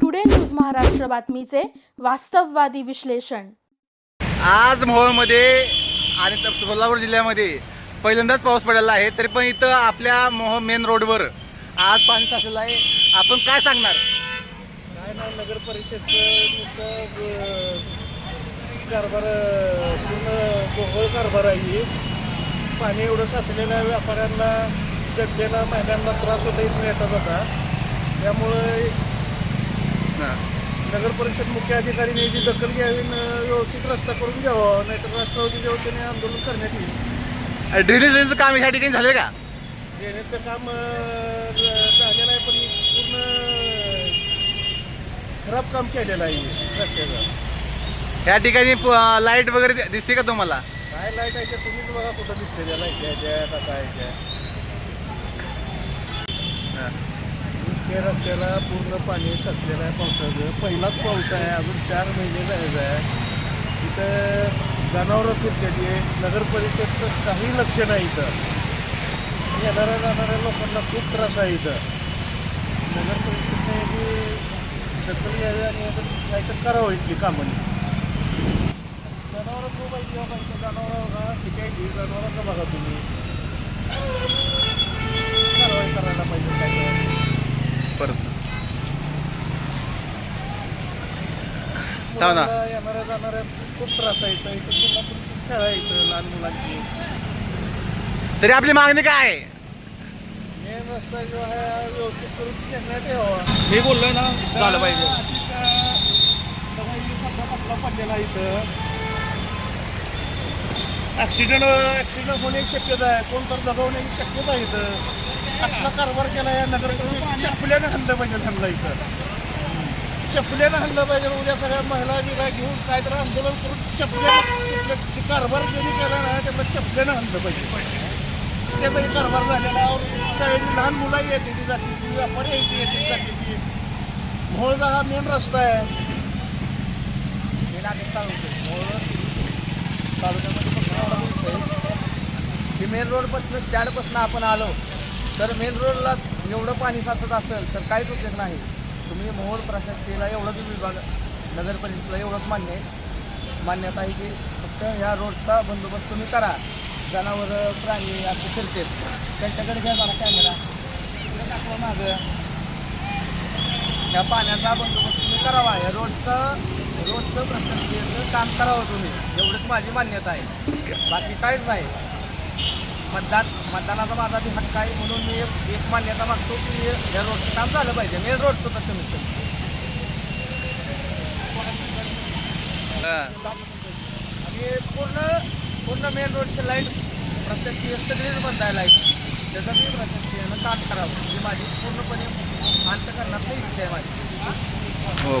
Today news Maharashtra बातमीचे वास्तववादी विश्लेषण आज मोहोळमध्ये आणि त- सोलापूर जिल्ह्यामध्ये पहिल्यांदाच पाऊस पडलेला आहे तरी पण इथं आपल्या मोह मेन रोडवर आज पाणी साचलेलं आहे. आपण काय सांगणार? काय ना नगर अं, कारभार पूर्ण गोहळ कारभार आहे. पाणी एवढं साचलेलं आहे व्यापाऱ्यांना जनतेला महिलांना त्रास होता इथून येता जाता. त्यामुळं नगर परिषद मुख्य अधिकाऱ्यांनी याची दखल घ्यावी आणि व्यवस्थित रस्ता करून घ्यावा नाहीतर राष्ट्रवादीच्या वतीने आंदोलन करण्यात येईल. ड्रेनेजचं काम ह्या ठिकाणी झाले का? ड्रेनेजचं काम ज- झालेलं आहे पण पूर्ण खराब काम केलेलं आहे. रस्त्याचं या ठिकाणी लाइट वगैरे दिसते का तुम्हाला? काय लाइट आहे त्या तुम्हीच बघा कुठं दिसते त्या लाइट त्या कसं आहे त्या त्या रस्त्याला पूर्ण पाणी साचलेलं आहे पावसाचं पहिलाच पाऊस आहे अजून चार महिने जायचं आहे तिथं जनावरं फिरतात नगर परिषदचं काही लक्ष नाही इथं. येणाऱ्या जाणाऱ्या लोकांना खूप त्रास आहे इथं. नगर परिषदने याची दखल घ्यावी आणि याचं काहीतरी करावं इथली कामं. जनावरं किंवा जनावरं किती आहे जनावरांचं बघा तुम्ही. कारवाई करायला पाहिजे काय परत. येणाऱ्या जाणाऱ्या खूप त्रास आहे इथं शाळा लहान मुलांची. तरी आपली मागणी काय? आहे मेन रस्ता जो आहे व्यवस्थित करून घेण्यात यावा. मी बोललोय ना झालं पाहिजे. पडलेला इथं. ऍक्सिडेंट ऍक्सिडेंट होण्याची शक्यता आहे. कोण तर दगावण्याची शक्यता आहे इथं. असला कारभार केला या नगर चपल्यानं हल्लं पाहिजे हल्ला इथं. चपल्यानं हल्लं पाहिजे. उद्या सगळ्या महिला बिला घेऊन काय तर आंदोलन करून चपल्यानं चपल्या कारभार ज्यांनी केला ना त्यांना चपल्यानं हल्लं पाहिजे. त्याचाही कारभार झालेला शाळेची लहान मुलं येते ती जाते ती व्यापारी यायची येते जाते ती मोळजा हा मेन रस्ता आहे मेन आधी सांगतो मोहोळ तालुक्यामध्ये फक्त एवढा दिवस आहे की मेन रोडपासून स्टँडपासून आपण आलो तर मेन रोडलाच एवढं पाणी साचत असेल तर काहीच उपयोग नाही. तुम्ही मोहोळ प्रशासकीयला एवढंच विभाग नगर परिषदेला एवढंच मान्य आहे. मान्यता आहे की फक्त ह्या रोडचा बंदोबस्त तुम्ही करा. जनावरं प्राणी असे फिरतात त्यांच्याकडे घ्या जरा कॅमेरा तिकडे दाखवा मागं. ह्या पाण्याचा बंदोबस्त तुम्ही करावा. या रोडचं रोडचं प्रशासकीयचं काम करावं तुम्ही. एवढंच माझी मान्यता आहे. बाकी काहीच नाही. मतदान मतदानाचा माझा बी हक्क आहे म्हणून मी एक मान्यता मागतो की या रोडचं काम झालं पाहिजे. मेन रोडचं तर कमीत कमी. आणि पूर्ण पूर्ण मेन रोडची लाइट प्रशासकीय सगळीच बंद आहे लाइट त्याचं मी प्रशासकीयानं काम करावं. ही माझी पूर्णपणे अंतकरणातली इच्छा आहे माझी. हो.